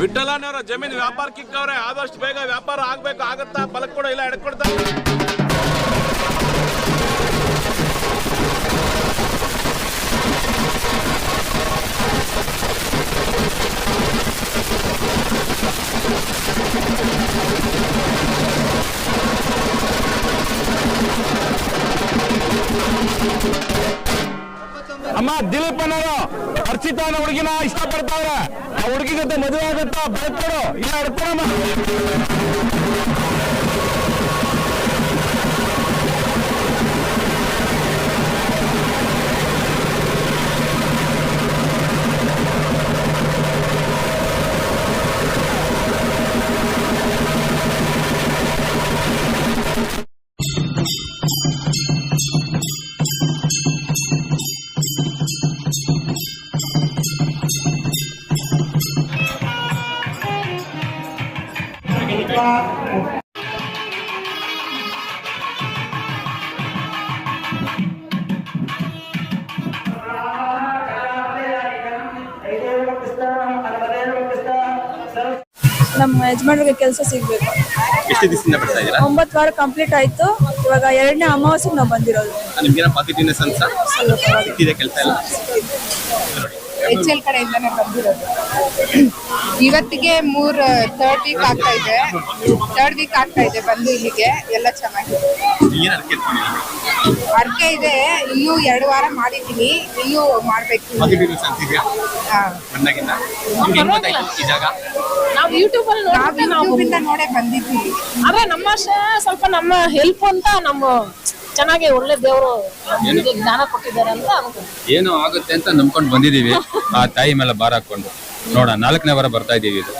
ವಿಠಲನವರ ಜಮೀನ್ ವ್ಯಾಪಾರ ಕಿಕ್ಕವ್ರೆ ಆದಷ್ಟು ಬೇಗ ವ್ಯಾಪಾರ ಆಗ್ಬೇಕು, ಆಗತ್ತಾ? ಕೂಡ, ಇಲ್ಲ ಎಡ್ಕೊಡ್ತಾ ಅಮ್ಮ ದಿಲೀಪ್ ಅನ್ನೋರು ಅರ್ಚಿತಾ ಅನ್ನೋ ಹುಡುಗಿನ ಇಷ್ಟಪಡ್ತಾವ್ರೆ. ಹುಡುಗಿ ಜೊತೆ ಮದುವೆ ಆಗುತ್ತಾ? ಬರ್ಕೊಡು. ಇಲ್ಲ ಹಿಡ್ಕೊಳಮ್ಮ ನಮ್ಮ ಯಜಮಾನ್ರಿಗೆ ಕೆಲಸ ಸಿಗ್ಬೇಕು. ಎಷ್ಟು ದಿವಸದಿಂದ ಬರ್ತಾ ಇದ್ದೀರಾ? ಒಂಬತ್ತು ವಾರ ಕಂಪ್ಲೀಟ್ ಆಯ್ತು. ಇವಾಗ ಎರಡನೇ ಅಮಾವಾಸ್ಯೆಗೆ ನಾವು ಬಂದಿರೋದು. ನಿಮ್ಗೇನ ಪಾಸಿಟಿವ್ನೆಸ್ ಅನ್ಸ ಸಿಕ್ಕಿದೆ ಕೆಲಸ ಎಲ್ಲ? ಎಚ್ ಎಲ್ ಕಡೆಯಿಂದಾನೆ ಬಂದಿರೋದು. ಇವತ್ತಿಗೆ ಮೂರ್ ಥರ್ಡ್ ವೀಕ್ ಆಗ್ತಾ ಇದೆ. ಥರ್ಡ್ ವೀಕ್ ಆಗ್ತಾ ಇದೆ ಬಂದು ಇಲ್ಲಿಗೆ. ಎಲ್ಲ ಚೆನ್ನಾಗಿದೆ. ಏನ್ ಅರ್ಕೆ ಇದೆ. ಇನ್ನೂ ಎರಡು ವಾರ ಮಾಡಿದ್ದೀನಿ. ಇನ್ನೂ ಮಾಡ್ಬೇಕು. ನಾವು ಯೂಟ್ಯೂಬ್ ಅಲ್ಲಿ ನಾವು ನೋಡಿದ್ವಿ ಯೂಟ್ಯೂಬ್ ಇಂದ ನೋಡೇ ಬಂದಿದ್ದೀವಿ. ಆದ್ರೆ ನಮ್ಮ ಸ್ವಲ್ಪ ನಮ್ಮ ಹೆಲ್ಪ್ ಅಂತ ನಮ್ಮ ಚೆನ್ನಾಗಿ ಒಳ್ಳೆ ದೇವರು ನಮ್ಗೆ ಜ್ಞಾನ ಕೊಟ್ಟಿದ್ದಾರೆ ಅಂತ ಏನು ಏನೋ ಆಗುತ್ತೆ ಅಂತ ನಂಬ್ಕೊಂಡು ಬಂದಿದೀವಿ ಆ ತಾಯಿ ಮೇಲೆ ಬಾರ ಹಾಕೊಂಡು ನೋಡ ನಾಲ್ಕನೇ ವಾರ ಬರ್ತಾ ಇದೀವಿ ಇದು.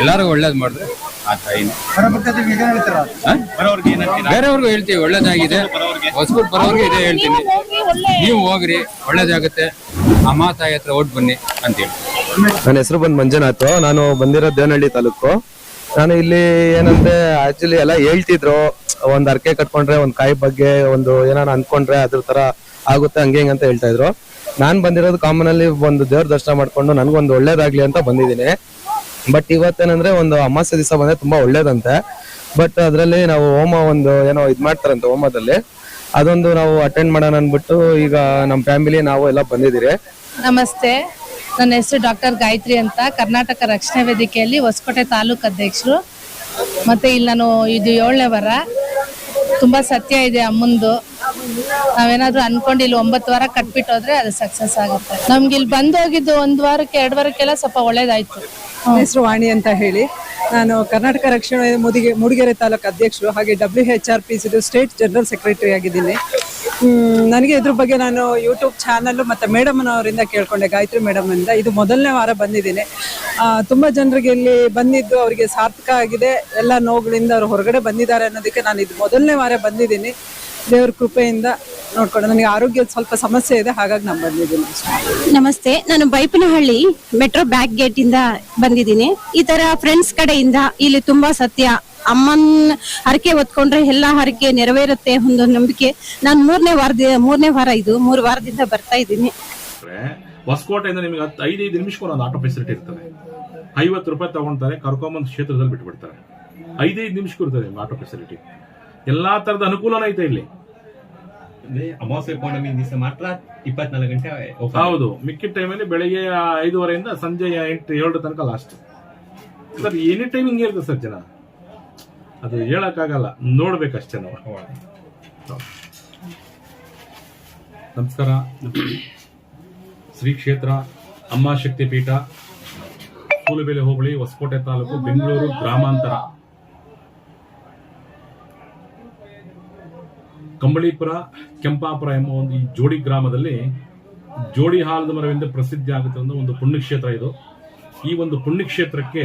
ಎಲ್ಲರಿಗೂ ಒಳ್ಳೇದ್ ಮಾಡಿದ್ರೆ ಆ ತಾಯಿನ. ಏನಂತೀರಾ ಬೇರೆಯವ್ರಿಗೂ ಹೇಳ್ತೀವಿ ಒಳ್ಳೇದಾಗಿದೆ. ಹೊಸಬರು ಬರೋರ್ಗೆ ಇದೇ ಹೇಳ್ತೀನಿ. ನೀವು ಹೋಗಿ ಒಳ್ಳೆ ನೀವು ಹೋಗ್ರಿ ಒಳ್ಳೇದಾಗುತ್ತೆ. ಅಮ್ಮ ತಾಯಿ ಹತ್ರ ಓಟ್ ಬನ್ನಿ ಅಂತ ಹೇಳಿ. ನನ್ನ ಹೆಸರು ಬಂದು ಮಂಜುನಾಥ್. ನಾನು ಬಂದಿರೋ ದೇವನಹಳ್ಳಿ ತಾಲೂಕು. ನಾನು ಇಲ್ಲಿ ಏನಂದ್ರೆ ಆಕ್ಚುಲಿ ಎಲ್ಲ ಹೇಳ್ತಿದ್ರು. ಒಂದ್ ಅರ್ಕೆ ಕಟ್ಕೊಂಡ್ರೆ, ಒಂದ್ ಕಾಯಿ ಬಗ್ಗೆ ಒಂದು ಏನಾನ ಅನ್ಕೊಂಡ್ರೆ ಅದ್ರ ತರ ಆಗುತ್ತೆ, ಹಂಗೆ ಹಿಂಗೆ ಅಂತ ಹೇಳ್ತಾ ಇದ್ರು. ನಾನ್ ಬಂದಿರೋದು ಕಾಮನ್ ಅಲ್ಲಿ ಒಂದು ದೇವ್ರ ದರ್ಶನ ಮಾಡ್ಕೊಂಡು ನನ್ಗೊಂದು ಒಳ್ಳೇದಾಗ್ಲಿ ಅಂತ ಬಂದಿದ್ದೀನಿ. ಬಟ್ ಇವತ್ತೇನಂದ್ರೆ ಒಂದು ಅಮಾಸ್ಯ ದಿವಸ ಬಂದ್ರೆ ತುಂಬಾ ಒಳ್ಳೇದಂತೆ. ಬಟ್ ಅದರಲ್ಲಿ ನಾವು ಹೋಮ ಒಂದು ಏನೋ ಇದ್ ಮಾಡ್ತಾರಂತೆ ಹೋಮದಲ್ಲಿ. ಅದೊಂದು ನಾವು ಅಟೆಂಡ್ ಮಾಡೋಣ ಅನ್ಬಿಟ್ಟು ಈಗ ನಮ್ಮ ಫ್ಯಾಮಿಲಿ ನಾವು ಎಲ್ಲ ಬಂದಿದ್ದೀರಿ. ನಮಸ್ತೆ. ನನ್ನ ಹೆಸರು ಡಾಕ್ಟರ್ ಗಾಯತ್ರಿ ಅಂತ. ಕರ್ನಾಟಕ ರಕ್ಷಣಾ ವೇದಿಕೆಯಲ್ಲಿ ಹೊಸಕೋಟೆ ತಾಲೂಕು ಅಧ್ಯಕ್ಷರು. ಮತ್ತೆ ಇಲ್ಲಿ ನಾನು ಇದು ಏಳನೇ ವಾರ. ತುಂಬಾ ಸತ್ಯ ಇದೆ ಅಮ್ಮಂದು. ನಾವೇನಾದ್ರೂ ಅನ್ಕೊಂಡು ಇಲ್ಲಿ ಒಂಬತ್ತು ವಾರ ಕಟ್ಬಿಟ್ಟು ಹೋದ್ರೆ ಅದು ಸಕ್ಸಸ್ ಆಗುತ್ತೆ. ನಮ್ಗೆ ಇಲ್ಲಿ ಬಂದು ಹೋಗಿದ್ದು ಒಂದ್ ವಾರಕ್ಕೆ, ಎರಡು ವಾರಕ್ಕೆಲ್ಲ ಸ್ವಲ್ಪ ಒಳ್ಳೇದಾಯ್ತು. ಹೆಸರು ವಾಣಿ ಅಂತ ಹೇಳಿ. ನಾನು ಕರ್ನಾಟಕ ರಕ್ಷಣಾ ಮುದಿಗೆ ಮೂಡಿಗೆರೆ ತಾಲೂಕು ಅಧ್ಯಕ್ಷರು, ಹಾಗೆ W H R P state general secretary ಆಗಿದ್ದೀನಿ. ನನಗೆ ಇದ್ರ ಬಗ್ಗೆ ನಾನು ಯೂಟ್ಯೂಬ್ ಚಾನಲ್ ಮತ್ತು ಮೇಡಮ್ನವರಿಂದ ಕೇಳ್ಕೊಂಡೆ, ಗಾಯತ್ರಿ ಮೇಡಮ್ ಇಂದ. ಮೊದಲನೇ ವಾರ ಬಂದಿದ್ದೀನಿ. ತುಂಬಾ ಜನರಿಗೆ ಇಲ್ಲಿ ಬಂದಿದ್ದು ಅವರಿಗೆ ಸಾರ್ಥಕ ಆಗಿದೆ. ಎಲ್ಲ ನೋವುಗಳಿಂದ ಅವರು ಹೊರಗಡೆ ಬಂದಿದ್ದಾರೆ ಅನ್ನೋದಕ್ಕೆ ನಾನು ಇದು ಮೊದಲನೇ ವಾರ ಬಂದಿದ್ದೀನಿ. ದೇವ್ರ ಕೃಪೆಯಿಂದ ನೋಡ್ಕೊಂಡು, ನನಗೆ ಆರೋಗ್ಯದ ಸ್ವಲ್ಪ ಸಮಸ್ಯೆ ಇದೆ, ಹಾಗಾಗಿ ನಾನು ಬಂದಿದ್ದೀನಿ ನಮಸ್ತೆ, ನಾನು ಬೈಪನಹಳ್ಳಿ ಮೆಟ್ರೋ ಬ್ಯಾಕ್ ಗೇಟ್ ಇಂದ ಬಂದಿದ್ದೀನಿ. ಈ ತರ ಫ್ರೆಂಡ್ಸ್ ಕಡೆಯಿಂದ ಇಲ್ಲಿ ತುಂಬಾ ಸತ್ಯ ಅಮ್ಮನ್ ಹರಕೆ ಹೊತ್ಕೊಂಡ್ರೆ ಎಲ್ಲ ಹರಕೆ ನೆರವೇರುತ್ತೆ ಒಂದು ನಂಬಿಕೆ. ನಾನು ಮೂರನೇ ವಾರದ ಮೂರನೇ ವಾರ ಇದು ಮೂರು ವಾರದಿಂದ ಬರ್ತಾ ಇದ್ದೀನಿ. ಹೊಸಕೋಟೆಯಿಂದ ನಿಮಗೆ ಹತ್ತು ಐದೈದು ನಿಮಿಷಕ್ಕೊಂದು ಒಂದು ಆಟೋ ಫೆಸಿಲಿಟಿ ಇರ್ತದೆ. ಐವತ್ತು ರೂಪಾಯಿ ತಗೊಳ್ತಾರೆ ಕರ್ಕೊಂಬಂದು ಕ್ಷೇತ್ರದಲ್ಲಿ ಬಿಟ್ಬಿಡ್ತಾರೆ. ಐದೈದು ನಿಮಿಷಕ್ಕೂ ಇರ್ತದೆ ನಿಮ್ಗೆ ಆಟೋ ಫೆಸಿಲಿಟಿ ಎಲ್ಲಾ ತರದ ಅನುಕೂಲನೂ ಐತೆ ಇಲ್ಲಿ. ಅಮಾವಾಸ್ಯ ಪೌರ್ಣಮಿ ದಿವಸ ಮಾತ್ರ ಇಪ್ಪತ್ನಾಲ್ಕು ಗಂಟೆ. ಹೌದು. ಮಿಕ್ಕಿದ ಟೈಮಲ್ಲಿ ಬೆಳಿಗ್ಗೆ ಐದುವರೆಯಿಂದ ಸಂಜೆ ಎಂಟು ಏಳರ ತನಕ ಲಾಸ್ಟ್ ಸರ್ ಎನಿ ಟೈಮ್ ಹಿಂಗೆ ಇರ್ತದೆ ಸರ್ ಜನ? ಅದು ಹೇಳಕ್ಕಾಗಲ್ಲ ನೋಡ್ಬೇಕಷ್ಟೇ ನಾವು. ನಮಸ್ಕಾರ. ಶ್ರೀ ಕ್ಷೇತ್ರ ಅಮ್ಮ ಶಕ್ತಿ ಪೀಠ ಸೂಲುಬೆಲೆ ಹೋಬಳಿ ಹೊಸಕೋಟೆ ತಾಲೂಕು ಬೆಂಗಳೂರು ಗ್ರಾಮಾಂತರ. ಕಂಬಳೀಪುರ ಕೆಂಪಾಪುರ ಎಂಬ ಒಂದು ಈ ಜೋಡಿ ಗ್ರಾಮದಲ್ಲಿ ಜೋಡಿ ಹಾಲದ ಮರವೆಂದು ಪ್ರಸಿದ್ಧಿ ಆಗುತ್ತೆ ಒಂದು ಪುಣ್ಯಕ್ಷೇತ್ರ ಇದು. ಈ ಒಂದು ಪುಣ್ಯಕ್ಷೇತ್ರಕ್ಕೆ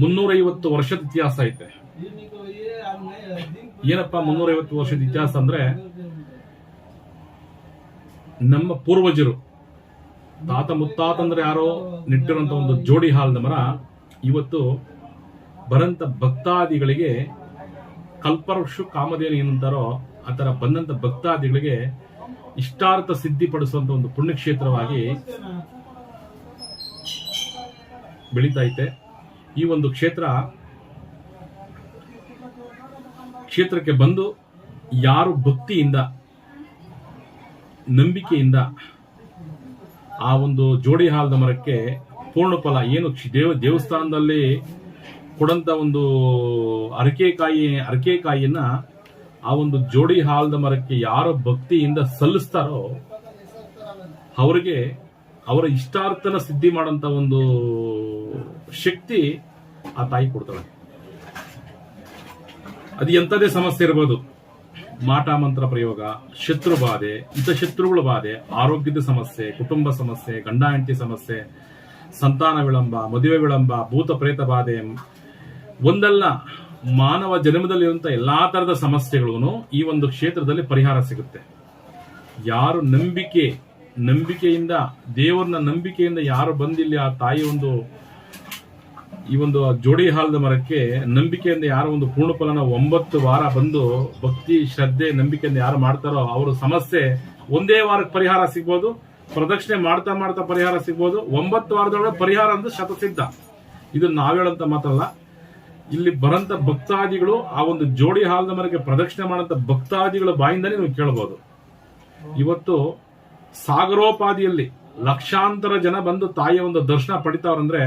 ಮುನ್ನೂರೈವತ್ತು ವರ್ಷದ ಇತಿಹಾಸ ಐತೆ. ಏನಪ್ಪಾ ಮುನ್ನೂರೈವತ್ತು ವರ್ಷದ ಇತಿಹಾಸ ಅಂದ್ರೆ? ನಮ್ಮ ಪೂರ್ವಜರು, ತಾತ ಮುತ್ತಾತಂದ್ರೆ ಯಾರೋ? ನಿಟ್ಟಿರುವಂತ ಒಂದು ಜೋಡಿ ಹಾಲ್ನ ಮರ. ಇವತ್ತು ಬರಂತ ಭಕ್ತಾದಿಗಳಿಗೆ ಕಲ್ಪವೃಕ್ಷ ಕಾಮಧೇನು ಏನಂತಾರೋ, ಆ ಬಂದಂತ ಭಕ್ತಾದಿಗಳಿಗೆ ಇಷ್ಟಾರ್ಥ ಸಿದ್ಧಿಪಡಿಸುವಂತ ಒಂದು ಪುಣ್ಯಕ್ಷೇತ್ರವಾಗಿ ಬೆಳೀತಾ ಐತೆ. ಈ ಒಂದು ಕ್ಷೇತ್ರ ಕ್ಷೇತ್ರಕ್ಕೆ ಬಂದು ಯಾರು ಭಕ್ತಿಯಿಂದ, ನಂಬಿಕೆಯಿಂದ ಆ ಒಂದು ಜೋಡಿ ಹಾಲದ ಮರಕ್ಕೆ ಪೂರ್ಣ ಫಲ ಏನು ದೇವ ದೇವಸ್ಥಾನದಲ್ಲಿ ಕೊಡಂತ ಒಂದು ಅರಕೆಕಾಯಿ ಅರಕೆಕಾಯಿಯನ್ನ ಆ ಒಂದು ಜೋಡಿ ಹಾಲದ ಮರಕ್ಕೆ ಯಾರು ಭಕ್ತಿಯಿಂದ ಸಲ್ಲಿಸ್ತಾರೋ, ಅವರಿಗೆ ಅವರ ಇಷ್ಟಾರ್ಥನ ಸಿದ್ಧಿ ಮಾಡಂತ ಒಂದು ಶಕ್ತಿ ಆ ತಾಯಿ ಕೊಡ್ತಾಳೆ. ಅದು ಎಂಥದೇ ಸಮಸ್ಯೆ ಇರ್ಬೋದು. ಮಾಟ ಮಂತ್ರ ಪ್ರಯೋಗ, ಶತ್ರು ಬಾಧೆ ಶತ್ರುಗಳ ಬಾಧೆ, ಆರೋಗ್ಯದ ಸಮಸ್ಯೆ, ಕುಟುಂಬ ಸಮಸ್ಯೆ, ಗಂಡ ಹೆಂಡತಿ ಸಮಸ್ಯೆ, ಸಂತಾನ ವಿಳಂಬ, ಮದುವೆ ವಿಳಂಬ, ಭೂತ ಪ್ರೇತ ಬಾಧೆ, ಒಂದಲ್ಲ, ಮಾನವ ಜನ್ಮದಲ್ಲಿರುವಂತಹ ಎಲ್ಲಾ ತರದ ಸಮಸ್ಯೆಗಳು ಈ ಒಂದು ಕ್ಷೇತ್ರದಲ್ಲಿ ಪರಿಹಾರ ಸಿಗುತ್ತೆ. ಯಾರು ನಂಬಿಕೆ ನಂಬಿಕೆಯಿಂದ, ದೇವರನ್ನ ನಂಬಿಕೆಯಿಂದ ಯಾರು ಬಂದಿಲ್ಲ ಆ ತಾಯಿ ಒಂದು, ಈ ಒಂದು ಜೋಡಿ ಹಾಲದ ಮರಕ್ಕೆ, ನಂಬಿಕೆಯಿಂದ ಯಾರು ಒಂದು ಪೂರ್ಣ ಫಲನ ಒಂಬತ್ತು ವಾರ ಬಂದು ಭಕ್ತಿ, ಶ್ರದ್ಧೆ, ನಂಬಿಕೆಯಿಂದ ಯಾರು ಮಾಡ್ತಾರೋ ಅವರ ಸಮಸ್ಯೆ, ಒಂದೇ ವಾರಕ್ಕೆ ಪರಿಹಾರ ಸಿಗ್ಬೋದು, ಪ್ರದಕ್ಷಿಣೆ ಮಾಡ್ತಾ ಮಾಡ್ತಾ ಪರಿಹಾರ ಸಿಗ್ಬೋದು, ಒಂಬತ್ತು ವಾರದೊಳಗೆ ಪರಿಹಾರ ಅಂದ್ರೆ ಶತಸಿದ್ಧ. ಇದು ನಾವೇಳಂತ ಮಾತಲ್ಲ. ಇಲ್ಲಿ ಬರಂತ ಭಕ್ತಾದಿಗಳು ಆ ಒಂದು ಜೋಡಿ ಹಾಲದ ಮರಕ್ಕೆ ಪ್ರದಕ್ಷಿಣೆ ಮಾಡಂತ ಭಕ್ತಾದಿಗಳ ಬಾಯಿಂದಲೇ ನೀವು ಕೇಳಬಹುದು ಇವತ್ತು ಸಾಗರೋಪಾದಿಯಲ್ಲಿ ಲಕ್ಷಾಂತರ ಜನ ಬಂದು ತಾಯಿಯ ಒಂದು ದರ್ಶನ ಪಡಿತಾವ್ರಂದ್ರೆ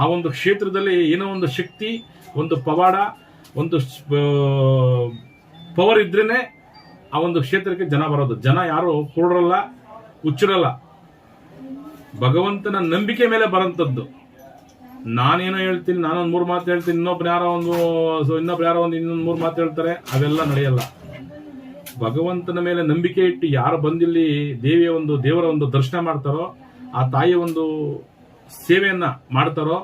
ಆ ಒಂದು ಕ್ಷೇತ್ರದಲ್ಲಿ ಏನೋ ಒಂದು ಶಕ್ತಿ, ಒಂದು ಪವಾಡ, ಒಂದು ಪವರ್ ಇದ್ರೇನೆ ಆ ಒಂದು ಕ್ಷೇತ್ರಕ್ಕೆ ಜನ ಬರೋದು. ಜನ ಯಾರು ಕುರುಡರಲ್ಲ ಹುಚ್ಚರಲ್ಲ. ಭಗವಂತನ ನಂಬಿಕೆ ಮೇಲೆ ಬರಂತದ್ದು ನಾನೇನೋ ಹೇಳ್ತೀನಿ, ನಾನೊಂದು ಮೂರು ಮಾತು ಹೇಳ್ತೀನಿ, ಇನ್ನೊಬ್ರು ಯಾರೋ ಒಂದು ಇನ್ನೊಬ್ರು ಯಾರೋ ಒಂದು ಇನ್ನೊಂದು ಮೂರು ಮಾತು ಹೇಳ್ತಾರೆ, ಅವೆಲ್ಲ ನಡೆಯಲ್ಲ. ಭಗವಂತನ ಮೇಲೆ ನಂಬಿಕೆ ಇಟ್ಟು ಯಾರು ಬಂದಿಲ್ಲಿ ದೇವಿಯ ಒಂದು, ದೇವರ ಒಂದು ದರ್ಶನ ಮಾಡ್ತಾರೋ, ಆ ತಾಯಿಯ ಒಂದು ಸೇವೆಯನ್ನ ಮಾಡ್ತಾರೋ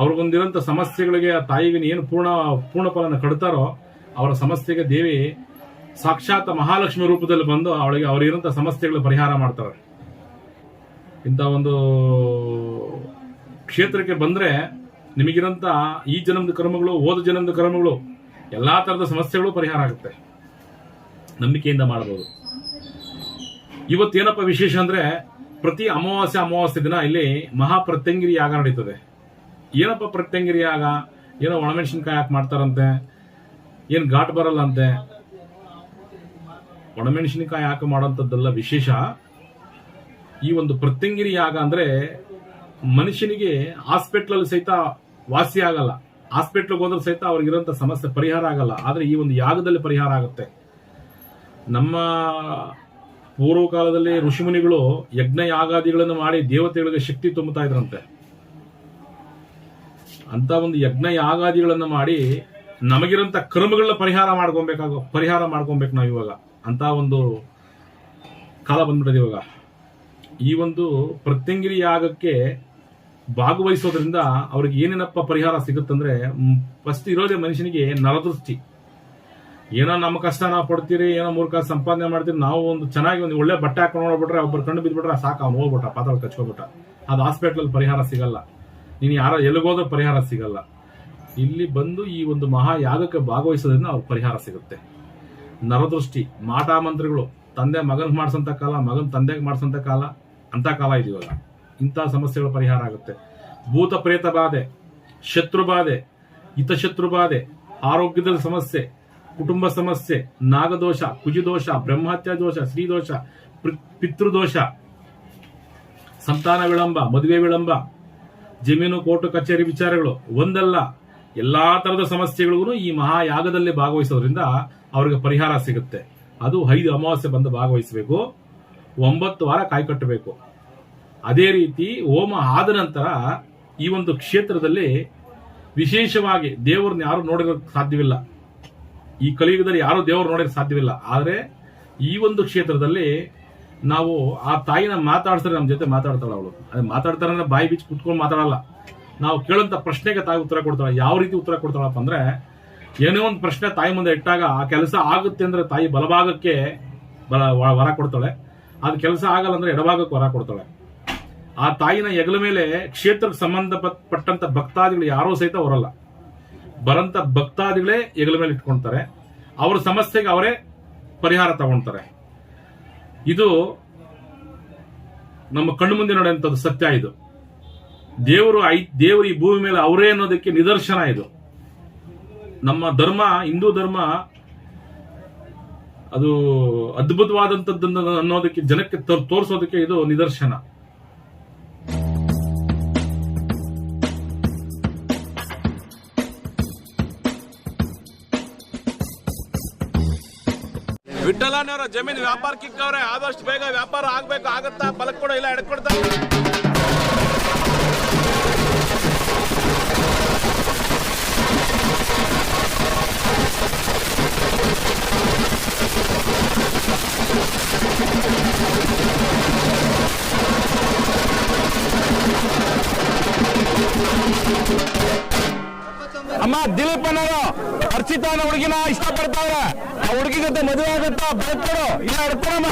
ಅವ್ರಿಗೊಂದಿರೋಂಥ ಸಮಸ್ಯೆಗಳಿಗೆ ಆ ತಾಯಿಗೆ ಏನು ಪೂರ್ಣ ಪೂರ್ಣ ಫಲನ ಕಡ್ತಾರೋ, ಅವರ ಸಮಸ್ಯೆಗೆ ದೇವಿ ಸಾಕ್ಷಾತ್ ಮಹಾಲಕ್ಷ್ಮಿ ರೂಪದಲ್ಲಿ ಬಂದು ಅವಳಿಗೆ ಅವರಿರೋಂಥ ಸಮಸ್ಯೆಗಳ ಪರಿಹಾರ ಮಾಡ್ತಾರೆ. ಇಂಥ ಒಂದು ಕ್ಷೇತ್ರಕ್ಕೆ ಬಂದ್ರೆ ನಿಮಗಿರೋಂಥ ಈ ಜನ್ಮದ ಕರ್ಮಗಳು ಓದ ಜನ್ಮದ ಕರ್ಮಗಳು, ಎಲ್ಲಾ ತರದ ಸಮಸ್ಯೆಗಳು ಪರಿಹಾರ ಆಗುತ್ತೆ. ನಂಬಿಕೆಯಿಂದ ಮಾಡಬಹುದು. ಇವತ್ತೇನಪ್ಪ ವಿಶೇಷ ಅಂದ್ರೆ ಪ್ರತಿ ಅಮಾವಾಸ್ಯ ಅಮಾವಾಸ್ಯ ದಿನ ಇಲ್ಲಿ ಮಹಾಪ್ರತ್ಯಂಗಿರಿ ಯಾಗ ನಡೀತದೆ. ಏನಪ್ಪ ಪ್ರತ್ಯಂಗಿರಿ ಯಾಗ? ಏನೋ ಒಣಮೆಣಸಿನ್ಕಾಯಿ ಹಾಕಿ ಮಾಡ್ತಾರಂತೆ, ಏನು ಘಾಟ್ ಬರಲ್ಲ ಅಂತೆ ಒಣಮೆಣಸಿನಕಾಯಿ ಹಾಕಿ ಮಾಡೋಂಥದ್ದೆಲ್ಲ ವಿಶೇಷ. ಈ ಒಂದು ಪ್ರತ್ಯಂಗಿರಿ ಯಾಗ ಅಂದ್ರೆ ಮನುಷ್ಯನಿಗೆ ಹಾಸ್ಪಿಟ್ಲಲ್ಲಿ ಸಹಿತ ವಾಸಿ ಆಗಲ್ಲ. ಹಾಸ್ಪಿಟ್ಲ್ಗೆ ಹೋದ್ರೆ ಸಹಿತ ಅವ್ರಿಗಿರೋಂಥ ಸಮಸ್ಯೆ ಪರಿಹಾರ ಆಗಲ್ಲ. ಆದರೆ ಈ ಒಂದು ಯಾಗದಲ್ಲಿ ಪರಿಹಾರ ಆಗುತ್ತೆ. ನಮ್ಮ ಪೂರ್ವಕಾಲದಲ್ಲಿ ಋಷಿಮುನಿಗಳು ಯಜ್ಞ ಯಾಗಾದಿಗಳನ್ನು ಮಾಡಿ ದೇವತೆಗಳಿಗೆ ಶಕ್ತಿ ತುಂಬುತ್ತಾ ಇದ್ರಂತೆ. ಅಂತ ಒಂದು ಯಜ್ಞ ಯಾಗಾದಿಗಳನ್ನು ಮಾಡಿ ನಮಗಿರಂತ ಕ್ರಮಗಳನ್ನ ಪರಿಹಾರ ಮಾಡ್ಕೊಬೇಕಾಗ, ಪರಿಹಾರ ಮಾಡ್ಕೊಬೇಕು ನಾವು ಇವಾಗ. ಅಂತ ಒಂದು ಕಾಲ ಬಂದ್ಬಿಡೋದು ಇವಾಗ. ಈ ಒಂದು ಪ್ರತ್ಯಂಗಿರಿ ಯಾಗಕ್ಕೆ ಭಾಗವಹಿಸೋದ್ರಿಂದ ಅವ್ರಿಗೆ ಏನೇನಪ್ಪ ಪರಿಹಾರ ಸಿಗುತ್ತಂದ್ರೆ, ಫಸ್ಟ್ ಇರೋದೇ ಮನುಷ್ಯನಿಗೆ ನರದೃಷ್ಟಿ. ಏನೋ ನಮ್ಮ ಕಷ್ಟ ನಾವು ಪಡ್ತೀರಿ, ಏನೋ ಮೂರ್ಖ ಸಂಪಾದನೆ ಮಾಡ್ತೀರಿ, ನಾವು ಒಂದು ಚೆನ್ನಾಗಿ ಒಂದು ಒಳ್ಳೆ ಬಟ್ಟೆ ಹಾಕೊಂಡು ನೋಡ್ಬಿಟ್ರೆ ಒಬ್ಬರು ಕಣ್ಣು ಬಿದ್ಬಿಟ್ರೆ ಸಾಕು, ಅವ್ನು ಹೋಗ್ಬಿಟ್ಟ ಪಾತ್ರ ಕಚ್ಕೊಬಿಟ್ಟ ಅದು ಹಾಸ್ಪಿಟ್ಲಲ್ಲಿ ಪರಿಹಾರ ಸಿಗಲ್ಲ. ನೀನು ಯಾರ ಎಲ್ಲಿಗೋದ್ರೂ ಪರಿಹಾರ ಸಿಗಲ್ಲ. ಇಲ್ಲಿ ಬಂದು ಈ ಒಂದು ಮಹಾ ಯಾಗಕ್ಕೆ ಭಾಗವಹಿಸೋದ್ರಿಂದ ಅವ್ರಿಗೆ ಪರಿಹಾರ ಸಿಗುತ್ತೆ. ನರದೃಷ್ಟಿ, ಮಾಟ ಮಂತ್ರಿಗಳು, ತಂದೆ ಮಗನಿಗೆ ಮಾಡಿಸೋಂಥ ಕಾಲ, ಮಗನ ತಂದೆಗೆ ಮಾಡಿಸೋಂಥ ಕಾಲ, ಅಂತ ಕಾಲ ಇದೆ ಇವಾಗ ಇಂಥ ಸಮಸ್ಯೆಗಳ ಪರಿಹಾರ ಆಗುತ್ತೆ. ಭೂತ ಪ್ರೇತ ಬಾಧೆ, ಶತ್ರು ಬಾಧೆ, ಹಿತಶತ್ರು ಬಾಧೆ, ಆರೋಗ್ಯದ ಸಮಸ್ಯೆ ಕುಟುಂಬ ಸಮಸ್ಯೆ, ನಾಗದೋಷ, ಕುಜಿದೋಷ, ಬ್ರಹ್ಮಹತ್ಯಾ ದೋಷ ಶ್ರೀದೋಷ ಪಿತೃದೋಷ ಸಂತಾನ ವಿಳಂಬ, ಮದುವೆ ವಿಳಂಬ, ಜಮೀನು, ಕೋರ್ಟು, ಕಚೇರಿ ವಿಚಾರಗಳು, ಒಂದಲ್ಲ, ಎಲ್ಲಾ ತರದ ಸಮಸ್ಯೆಗಳಿಗೂ ಈ ಮಹಾಯಾಗದಲ್ಲಿ ಭಾಗವಹಿಸೋದ್ರಿಂದ ಅವರಿಗೆ ಪರಿಹಾರ ಸಿಗುತ್ತೆ. ಅದು ಐದು ಅಮಾವಾಸ್ಯೆ ಬಂದು ಭಾಗವಹಿಸಬೇಕು. ಒಂಬತ್ತು ವಾರ ಕಾಯಿ ಕಟ್ಟಬೇಕು. ಅದೇ ರೀತಿ ಹೋಮ ಆದ ನಂತರ ಈ ಒಂದು ಕ್ಷೇತ್ರದಲ್ಲಿ ವಿಶೇಷವಾಗಿ ದೇವರನ್ನ ಯಾರು ನೋಡಿರೋಕೆ ಸಾಧ್ಯವಿಲ್ಲ. ಈ ಕಲಿಯುಗದಲ್ಲಿ ಯಾರು ದೇವರು ನೋಡೋಕೆ ಸಾಧ್ಯವಿಲ್ಲ. ಆದರೆ ಈ ಒಂದು ಕ್ಷೇತ್ರದಲ್ಲಿ ನಾವು ಆ ತಾಯಿನ ಮಾತಾಡ್ಸಿದ್ರೆ ನಮ್ಮ ಜೊತೆ ಮಾತಾಡ್ತಾಳೆ ಅವಳು. ಅದೇ ಮಾತಾಡ್ತಾರೆ ಬಾಯಿ ಬಿಚ್ಚಿ ಕುತ್ಕೊಂಡು ಮಾತಾಡಲ್ಲ. ನಾವು ಕೇಳಂತ ಪ್ರಶ್ನೆಗೆ ತಾಯಿ ಉತ್ತರ ಕೊಡ್ತಾಳೆ. ಯಾವ ರೀತಿ ಉತ್ತರ ಕೊಡ್ತಾಳಪ್ಪ ಅಂದ್ರೆ ಏನೋ ಒಂದು ಪ್ರಶ್ನೆ ತಾಯಿ ಮುಂದೆ ಇಟ್ಟಾಗ ಆ ಕೆಲಸ ಆಗುತ್ತೆ ಅಂದ್ರೆ ತಾಯಿ ಬಲಭಾಗಕ್ಕೆ ಬಲ ವರ ಕೊಡ್ತಾಳೆ. ಅದು ಕೆಲಸ ಆಗಲ್ಲ ಅಂದ್ರೆ ಎಡಭಾಗಕ್ಕೆ ವರ ಕೊಡ್ತಾಳೆ. ಆ ತಾಯಿನ ಹೆಗಲ ಮೇಲೆ ಕ್ಷೇತ್ರಕ್ಕೆ ಸಂಬಂಧಪಟ್ಟಂತ ಭಕ್ತಾದಿಗಳು ಯಾರೋ ಸಹಿತ ಹೊರಲ್ಲ ಬರಂತ ಭಕ್ತಾದಿಗಳೇ ಹೆಗಲ ಮೇಲೆ ಇಟ್ಕೊಳ್ತಾರೆ ಅವ್ರ ಸಮಸ್ಯೆಗೆ ಅವರೇ ಪರಿಹಾರ ತಗೊಳ್ತಾರೆ ಇದು ನಮ್ಮ ಕಣ್ಣು ಮುಂದೆ ನಡೆಯುವಂಥದ್ದು ಸತ್ಯ ಇದು. ದೇವರು ಐ, ದೇವರು ಈ ಭೂಮಿ ಮೇಲೆ ಅವರೇ ಅನ್ನೋದಕ್ಕೆ ನಿದರ್ಶನ ಇದು. ನಮ್ಮ ಧರ್ಮ, ಹಿಂದೂ ಧರ್ಮ ಅದು ಅದ್ಭುತವಾದಂಥದ್ದನ್ನು ಅನ್ನೋದಕ್ಕೆ ಜನಕ್ಕೆ ತೋರಿಸೋದಕ್ಕೆ ಇದು ನಿದರ್ಶನ. ವಿಠಲನವರ ಜಮೀನು ವ್ಯಾಪಾರ ಕಿಕ್ಕವ್ರೆ ಆದಷ್ಟು ಬೇಗ ವ್ಯಾಪಾರ ಆಗ್ಬೇಕು ಆಗತ್ತಾ? ಬಲಕ್ ಕೊಡೋ ಇಲ್ಲ ಎಡಕೊಡ್ತಾ? ಅಮ್ಮ ದಿಲೀಪ್ ಅನ್ನೋರು ಅರ್ಚಿತ ಅನ್ನೋ ಹುಡುಗಿನ ಇಷ್ಟಪಡ್ತಾವ್ರೆ. ಆ ಹುಡುಗಿ ಜೊತೆ ಮದುವೆ ಆಗುತ್ತಾ? ಬರ್ತಾರೋ ಇಲ್ಲ ಹಿಡ್ಕೊಳಮ್ಮ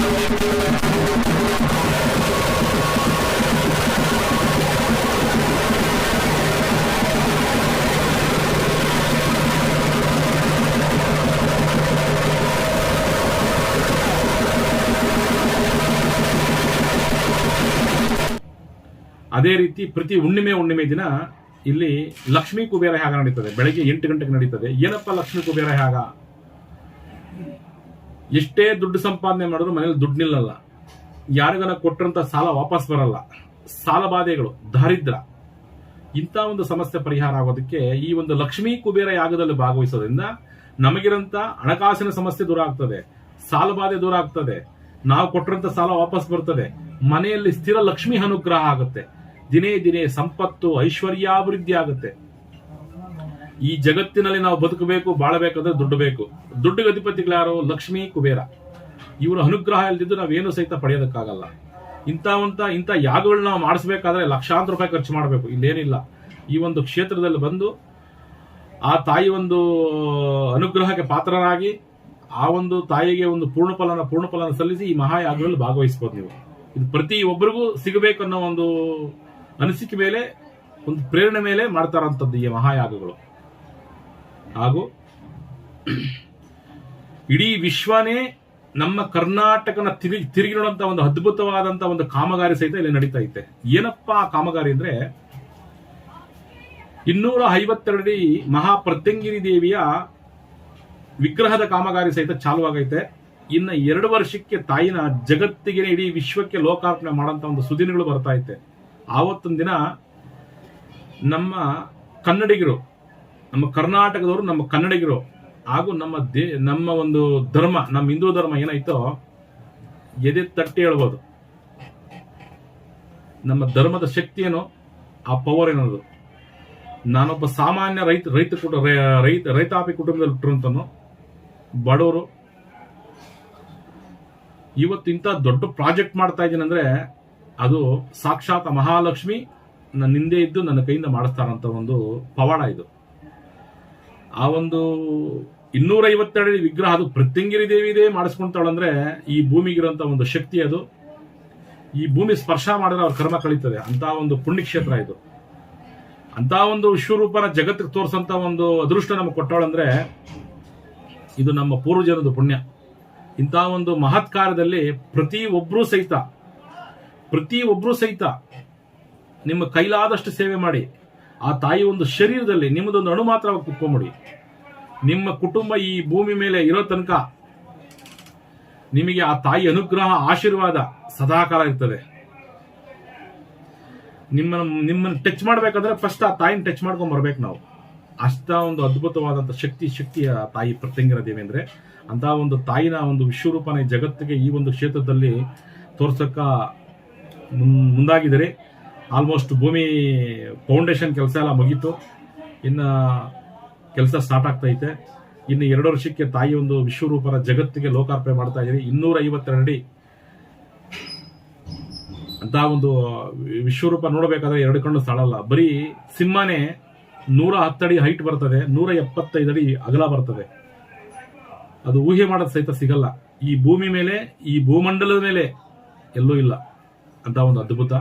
ಅದೇ ರೀತಿ ಪ್ರತಿ ಹುಣ್ಣಿಮೆ ಹುಣ್ಣಿಮೆ ದಿನ ಇಲ್ಲಿ ಲಕ್ಷ್ಮೀ ಕುಬೇರ ಯಾಗ ನಡೀತದೆ. ಬೆಳಗ್ಗೆ ಎಂಟು ಗಂಟೆಗೆ ನಡೀತದೆ. ಏನಪ್ಪ ಲಕ್ಷ್ಮೀ ಕುಬೇರ ಯಾಗ? ಎಷ್ಟೇ ದುಡ್ಡು ಸಂಪಾದನೆ ಮಾಡಿದ್ರು ಮನೇಲಿ ದುಡ್ಡು ನಿಲ್ಲಲ್ಲ. ಯಾರಿಗನ ಕೊಟ್ಟರಂತ ಸಾಲ ವಾಪಸ್ ಬರಲ್ಲ. ಸಾಲ ಬಾಧೆಗಳು, ದಾರಿದ್ರ. ಇಂಥ ಒಂದು ಸಮಸ್ಯೆ ಪರಿಹಾರ ಆಗೋದಕ್ಕೆ ಈ ಒಂದು ಲಕ್ಷ್ಮೀ ಕುಬೇರ ಯಾಗದಲ್ಲಿ ಭಾಗವಹಿಸೋದ್ರಿಂದ ನಮಗಿರಂತ ಹಣಕಾಸಿನ ಸಮಸ್ಯೆ ದೂರ ಆಗ್ತದೆ. ಸಾಲ ಬಾಧೆ ದೂರ ಆಗ್ತದೆ. ನಾವು ಕೊಟ್ಟರಂತ ಸಾಲ ವಾಪಸ್ ಬರ್ತದೆ. ಮನೆಯಲ್ಲಿ ಸ್ಥಿರ ಲಕ್ಷ್ಮಿ ಅನುಗ್ರಹ ಆಗುತ್ತೆ. ದಿನೇ ದಿನೇ ಸಂಪತ್ತು ಐಶ್ವರ್ಯಾಭಿವೃದ್ಧಿ ಆಗುತ್ತೆ. ಈ ಜಗತ್ತಿನಲ್ಲಿ ನಾವು ಬದುಕಬೇಕು, ಬಾಳಬೇಕಂದ್ರೆ ದುಡ್ಡು ಬೇಕು. ದುಡ್ಡು ಅಧಿಪತಿಗಳಾರು ಲಕ್ಷ್ಮೀ, ಕುಬೇರ. ಇವರ ಅನುಗ್ರಹ ಇಲ್ದಿದ್ದು ನಾವೇನು ಸಹಿತ ಪಡೆಯೋದಕ್ಕಾಗಲ್ಲ. ಇಂಥ ಅಂತ ಇಂಥ ಯಾಗಗಳನ್ನ ನಾವು ಮಾಡಿಸ್ಬೇಕಾದ್ರೆ ಲಕ್ಷಾಂತರ ರೂಪಾಯಿ ಖರ್ಚು ಮಾಡಬೇಕು. ಇಲ್ಲೇನಿಲ್ಲ. ಈ ಒಂದು ಕ್ಷೇತ್ರದಲ್ಲಿ ಬಂದು ಆ ತಾಯಿ ಒಂದು ಅನುಗ್ರಹಕ್ಕೆ ಪಾತ್ರರಾಗಿ ಆ ಒಂದು ತಾಯಿಗೆ ಒಂದು ಪೂರ್ಣ ಫಲನ ಪೂರ್ಣ ಫಲನ ಸಲ್ಲಿಸಿ ಈ ಮಹಾಯಾಗಗಳಲ್ಲಿ ಭಾಗವಹಿಸಬಹುದು ನೀವು. ಇದು ಪ್ರತಿ ಒಬ್ಬರಿಗೂ ಸಿಗಬೇಕನ್ನೋ ಒಂದು ಅನಿಸಿಕೆ ಮೇಲೆ, ಒಂದು ಪ್ರೇರಣೆ ಮೇಲೆ ಮಾಡ್ತಾರಂಥದ್ದು ಈ ಮಹಾಯಾಗಗಳು. ಹಾಗೂ ಇಡೀ ವಿಶ್ವನೇ ನಮ್ಮ ಕರ್ನಾಟಕನ ತಿರುಗಿ ತಿರುಗಿ ನೋಡುವಂತ ಒಂದು ಅದ್ಭುತವಾದಂತ ಒಂದು ಕಾಮಗಾರಿ ಸಹಿತ ಇಲ್ಲಿ ನಡೀತಾ ಐತೆ. ಏನಪ್ಪ ಆ ಕಾಮಗಾರಿ ಅಂದ್ರೆ, ಇನ್ನೂರ ಐವತ್ತೆರಡು ಮಹಾಪ್ರತ್ಯಂಗಿರಿ ದೇವಿಯ ವಿಗ್ರಹದ ಕಾಮಗಾರಿ ಸಹಿತ ಚಾಲುವಾಗೈತೆ ಇನ್ನು ಎರಡು ವರ್ಷಕ್ಕೆ ತಾಯಿನ ಜಗತ್ತಿಗೆ ಇಡೀ ವಿಶ್ವಕ್ಕೆ ಲೋಕಾರ್ಪಣೆ ಮಾಡಂತ ಒಂದು ಸುದಿನಗಳು ಬರ್ತಾ ಐತೆ. ಆವತ್ತೊಂದು ದಿನ ನಮ್ಮ ಕನ್ನಡಿಗರು, ನಮ್ಮ ಕರ್ನಾಟಕದವರು, ನಮ್ಮ ಕನ್ನಡಿಗರು ಹಾಗೂ ನಮ್ಮ ದೇ, ನಮ್ಮ ಒಂದು ಧರ್ಮ, ನಮ್ಮ ಹಿಂದೂ ಧರ್ಮ ಏನಾಯ್ತೋ, ಎದೆ ತಟ್ಟಿ ಹೇಳ್ಬೋದು. ನಮ್ಮ ಧರ್ಮದ ಶಕ್ತಿ ಏನು? ಆ ಪವರ್ ಏನದು ನಾನೊಬ್ಬ ಸಾಮಾನ್ಯ ರೈತ ರೈತ ಕುಟ ರೈತ, ರೈತಾಪಿ ಕುಟುಂಬದಲ್ಲಿ ಹುಟ್ಟಿರುವಂತನು ಬಡವರು ಇವತ್ತು ಇಂಥ ದೊಡ್ಡ ಪ್ರಾಜೆಕ್ಟ್ ಮಾಡ್ತಾ ಇದ್ದೀನಿ ಅಂದ್ರೆ ಅದು ಸಾಕ್ಷಾತ್ ಮಹಾಲಕ್ಷ್ಮಿ ನನ್ನ ಹಿಂದೆ ಇದ್ದು ನನ್ನ ಕೈಯಿಂದ ಮಾಡಿಸ್ತಾರಂತ ಒಂದು ಪವಾಡ ಇದು. ಆ ಒಂದು ಇನ್ನೂರ ಐವತ್ತೆರಡು ವಿಗ್ರಹ ಅದು ಪ್ರತ್ಯಂಗಿರಿ ದೇವಿದೇ ಮಾಡಿಸ್ಕೊಂತಾಳಂದ್ರೆ ಈ ಭೂಮಿಗಿರೋಂಥ ಒಂದು ಶಕ್ತಿ ಅದು. ಈ ಭೂಮಿ ಸ್ಪರ್ಶ ಮಾಡಿದ್ರೆ ಅವ್ರ ಕರ್ಮ ಕಳೀತದೆ. ಅಂತ ಒಂದು ಪುಣ್ಯಕ್ಷೇತ್ರ ಇದು. ಅಂತ ಒಂದು ವಿಶ್ವರೂಪನ ಜಗತ್ತಿಗೆ ತೋರಿಸಂತ ಒಂದು ಅದೃಷ್ಟ ನಮಗೆ ಕೊಟ್ಟಾಳಂದ್ರೆ ಇದು ನಮ್ಮ ಪೂರ್ವಜನದ ಪುಣ್ಯ. ಇಂಥ ಒಂದು ಮಹತ್ ಕಾರ್ಯದಲ್ಲಿ ಪ್ರತಿ ಒಬ್ಬರೂ ಸಹಿತ ಪ್ರತಿ ಒಬ್ರು ಸಹಿತ ನಿಮ್ಮ ಕೈಲಾದಷ್ಟು ಸೇವೆ ಮಾಡಿ, ಆ ತಾಯಿ ಒಂದು ಶರೀರದಲ್ಲಿ ನಿಮ್ಮದೊಂದು ಅಣು ಮಾತ್ರ ಕುತ್ಕೊಂಬಿಡಿ. ನಿಮ್ಮ ಕುಟುಂಬ ಈ ಭೂಮಿ ಮೇಲೆ ಇರೋ ತನಕ ನಿಮಗೆ ಆ ತಾಯಿ ಅನುಗ್ರಹ, ಆಶೀರ್ವಾದ ಸದಾಕಾಲ ಇರ್ತದೆ. ನಿಮ್ಮ ನಿಮ್ಮನ್ನು ಟಚ್ ಮಾಡಬೇಕಂದ್ರೆ ಫಸ್ಟ್ ಆ ತಾಯಿನ ಟಚ್ ಮಾಡ್ಕೊಂಡು ಬರ್ಬೇಕು ನಾವು. ಅಷ್ಟ ಒಂದು ಅದ್ಭುತವಾದಂತ ಶಕ್ತಿ, ಶಕ್ತಿಯ ತಾಯಿ ಪ್ರತ್ಯಂಗಿರ ದೇವಿ ಅಂದ್ರೆ ಅಂತ ಒಂದು ತಾಯಿನ ಒಂದು ವಿಶ್ವರೂಪನ ಜಗತ್ತಿಗೆ ಈ ಒಂದು ಕ್ಷೇತ್ರದಲ್ಲಿ ತೋರ್ಸಕ್ಕ ಮುಂದಾಗಿದ್ದಾರೆ ಆಲ್ಮೋಸ್ಟ್ ಭೂಮಿ ಫೌಂಡೇಶನ್ ಕೆಲಸ ಎಲ್ಲ ಮುಗೀತು. ಇನ್ನು ಕೆಲಸ ಸ್ಟಾರ್ಟ್ ಆಗ್ತೈತೆ ಇನ್ನು ಎರಡು ವರ್ಷಕ್ಕೆ ತಾಯಿ ಒಂದು ವಿಶ್ವರೂಪರ ಜಗತ್ತಿಗೆ ಲೋಕಾರ್ಪಣೆ ಮಾಡ್ತಾ ಇದ್ದೀರಿ. ಇನ್ನೂರ ಐವತ್ತೆರಡು ಅಂತ ಒಂದು ವಿಶ್ವರೂಪ ನೋಡಬೇಕಾದ್ರೆ ಎರಡು ಕಣ್ಣು ಸಾಳಲ್ಲ ಬರೀ ಸಿಂಹನೇ ನೂರ ಹತ್ತಡಿ ಹೈಟ್ ಬರ್ತದೆ, ನೂರ ಎಪ್ಪತ್ತೈದು ಅಡಿ ಅಗಲ ಬರ್ತದೆ. ಅದು ಊಹೆ ಮಾಡೋದು ಸಹಿತ ಸಿಗಲ್ಲ. ಈ ಭೂಮಿ ಮೇಲೆ, ಈ ಭೂಮಂಡಲದ ಮೇಲೆ ಎಲ್ಲೂ ಇಲ್ಲ. ಅಂತ ಒಂದು ಅದ್ಭುತ.